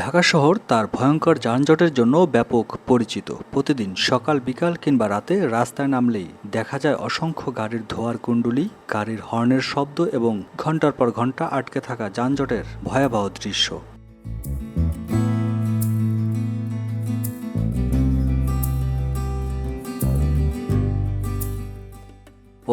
ঢাকা শহর তার ভয়ঙ্কর যানজটের জন্য ব্যাপক পরিচিত। প্রতিদিন সকাল, বিকাল কিংবা রাতে রাস্তায় নামলেই দেখা যায় অসংখ্য গাড়ির ধোয়ার কুণ্ডুলি, গাড়ির হর্নের শব্দ এবং ঘণ্টার পর ঘণ্টা আটকে থাকা যানজটের ভয়াবহ দৃশ্য।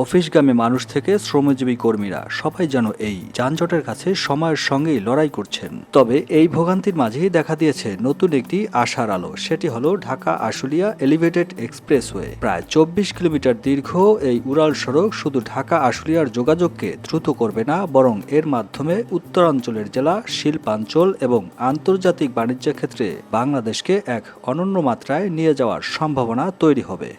অফিসগামী মানুষ থেকে শ্রমজীবী কর্মীরা সবাই যেন এই যানজটের কাছে সময়ের সঙ্গেই লড়াই করছেন। তবে এই ভোগান্তির মাঝেই দেখা দিয়েছে নতুন একটি আশার আলো। সেটি হলো ঢাকা আশুলিয়া এলিভেটেড এক্সপ্রেসওয়ে। প্রায় চব্বিশ কিলোমিটার দীর্ঘ এই উড়াল সড়ক শুধু ঢাকা আশুলিয়ার যোগাযোগকে দ্রুত করবে না, বরং এর মাধ্যমে উত্তরাঞ্চলের জেলা, শিল্পাঞ্চল এবং আন্তর্জাতিক বাণিজ্যের ক্ষেত্রে বাংলাদেশকে এক অনন্য মাত্রায় নিয়ে যাওয়ার সম্ভাবনা তৈরি হবে।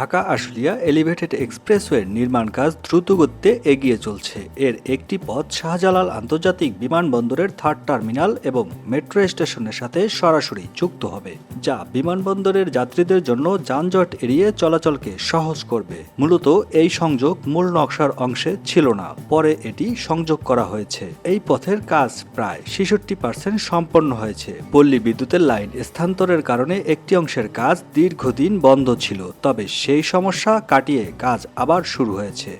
ঢাকা আশুলিয়া এলিভেটেড এক্সপ্রেসওয়ের নির্মাণ কাজ দ্রুতগতিতে এগিয়ে চলছে। এর একটি পথ শাহজালাল আন্তর্জাতিক বিমানবন্দরের থার্ড টার্মিনাল এবং মেট্রো স্টেশনের সাথে সরাসরি যুক্ত হবে, যা বিমানবন্দরের যাত্রীদের জন্য যানজট এড়িয়ে চলাচলকে সহজ করবে। মূলত এই সংযোগ মূল নকশার অংশে ছিল না, পরে এটি সংযোগ করা হয়েছে। এই পথের কাজ প্রায় ছেষট্টি পার্সেন্ট সম্পন্ন হয়েছে। পল্লী বিদ্যুতের লাইন স্থানান্তরের কারণে একটি অংশের কাজ দীর্ঘদিন বন্ধ ছিল, তবে সেই সমস্যা কাটিয়ে কাজ আবার শুরু হয়েছে।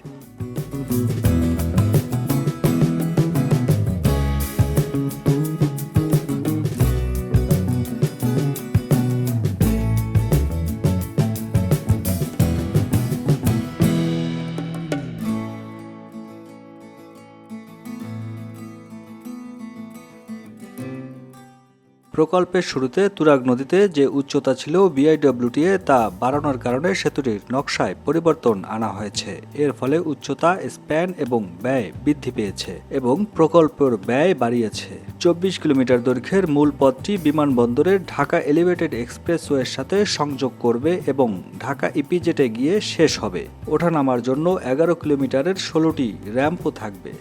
প্রকল্পের শুরুতে তুরাগ নদীতে যে উচ্চতা ছিল বিআইডব্লিউটিএ তা বাড়ানোর কারণে সেতুটির নকশায় পরিবর্তন আনা হয়েছে। এর ফলে উচ্চতা, স্প্যান এবং ব্যয় বৃদ্ধি পেয়েছে এবং প্রকল্পের ব্যয় বাড়িয়েছে। চব্বিশ কিলোমিটার দৈর্ঘ্যের মূল পথটি বিমানবন্দরের ঢাকা এলিভেটেড এক্সপ্রেসওয়ের সাথে সংযোগ করবে এবং ঢাকা ইপিজেটে গিয়ে শেষ হবে। ওঠানামার জন্য এগারো কিলোমিটারের ষোলোটি র্যাম্পও থাকবে।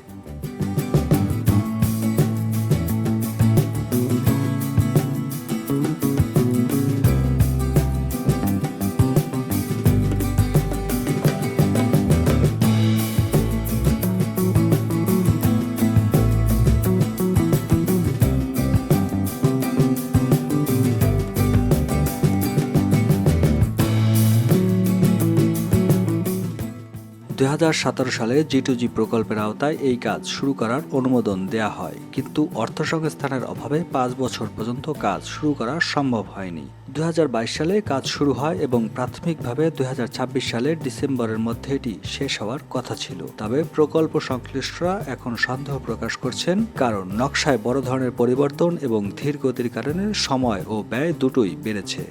দুই হাজার সতেরো সালে জি টু জি প্রকল্পের আওতায় এই কাজ শুরু করার অনুমোদন দেয়া হয়। কিন্তু অর্থ সংস্থানের অভাবে পাঁচ বছর পর্যন্ত কাজ শুরু করা সম্ভব হয়নি। দু হাজার বাইশ সালে কাজ শুরু হয় এবং প্রাথমিকভাবে দু হাজার ছাব্বিশ সালের ডিসেম্বরের মধ্যে এটি শেষ হওয়ার কথা ছিল। তবে প্রকল্প সংশ্লিষ্টরা এখন সন্দেহ প্রকাশ করছেন, কারণ নকশায় বড় ধরনের পরিবর্তন এবং ধীর গতির কারণে সময় ও ব্যয় দুটোই বেড়েছে।